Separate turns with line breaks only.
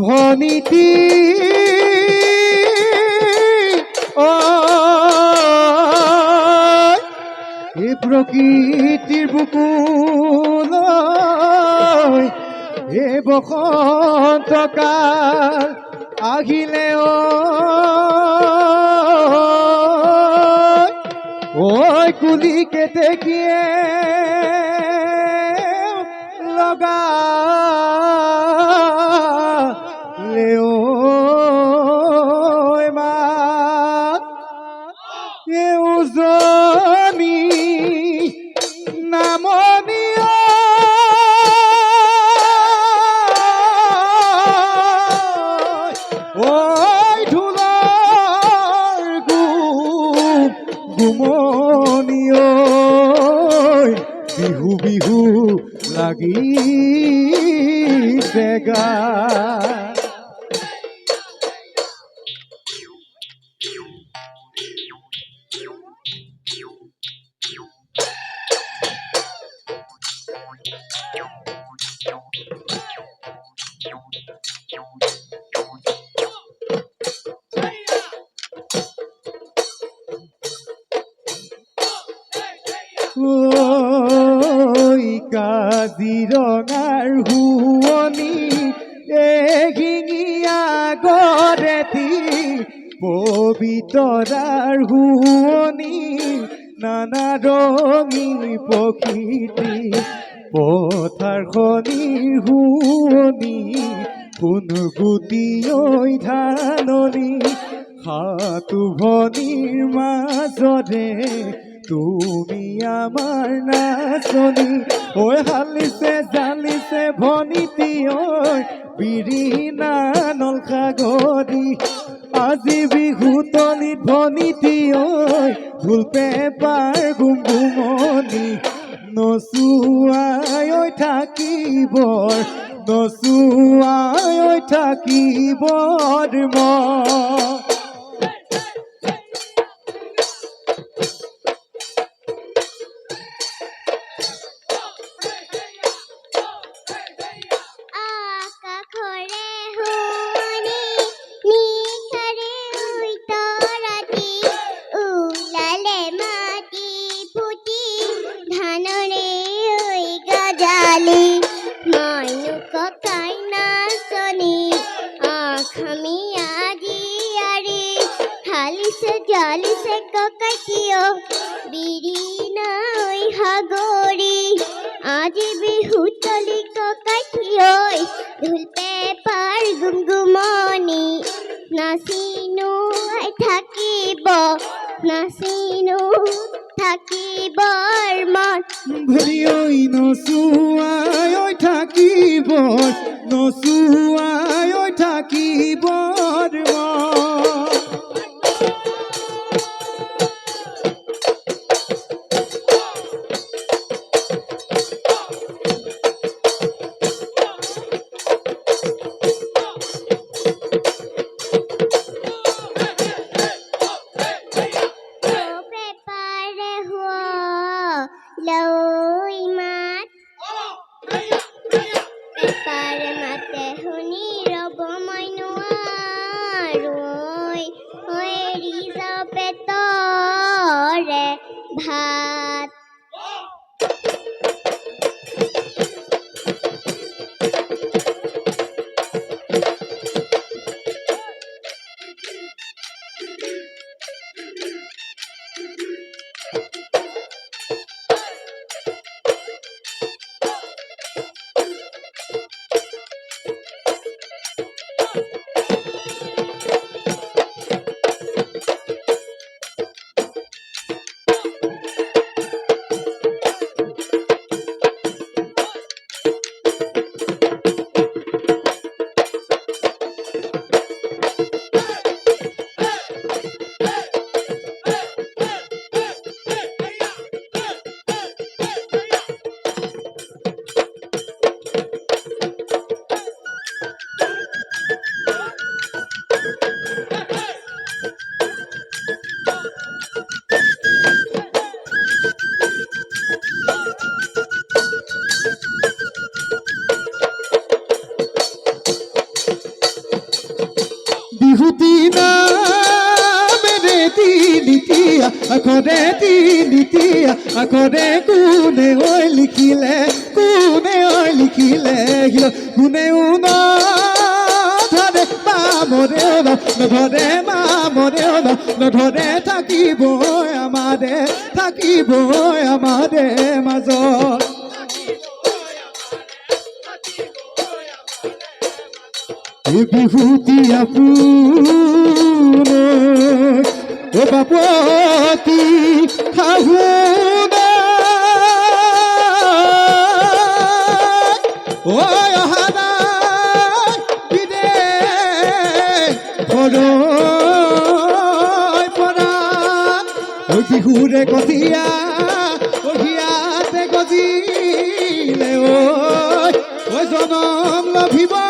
ভনিতি ও এই প্রকৃতির বুকুল এ বসন্ত কাল আহিলে কুলি ওই গিয়ে লগা লেও মা এ লাগি গা কাজিৰঙাৰ শুৱনি এশিঙীয়া গৰেতি পবিতৰাৰ শুৱনি, নানা ৰঙী প্ৰকৃতি পথাৰখনিৰ শুৱনি, কোন গুটি ঐ ধাননি, সাতু ভনিৰ মাজৰে তুমি আমার নাচনি ওই হালিছে জালিছে ভনিতি, ওই বিৰি নানল সাগৰি আজি বিহু তলিত ভনিতি ঐ ঢোল পেপাৰ গুমগুমনি নচুৱাই ঐ থাকিবৰ নচুৱাই ঐ থাকিবৰ মই
আজি বিহু তলি ককাই থিয়ৈ ঢোল পেপাৰ গুমগুমনি। নাচিনো থাকিব, নাচিনো থাকিবৰ মন।
ভৰিয়ৈ নচুৱাই ঐ থাকিব, নচুৱাই ঐ থাকিবৰ নামেৰে তিনিতীয়া আখৰে তিনিতীয়া আখৰে কোনে ঐ লিখিলে, কোনে ঐ লিখিলে শিল কোনেও নধৰে মামৰে নধৰে মামৰে নধৰে থাকিবই আমাৰে থাকিবই আমাৰে মাজত। বিহুতি হাহুনে ও বাপতি হাহুনে ও হারা বিদে ভর পরা ওই বিহুরে কথিয়া কহিয়াতে গজিলে ও জনম লভিবা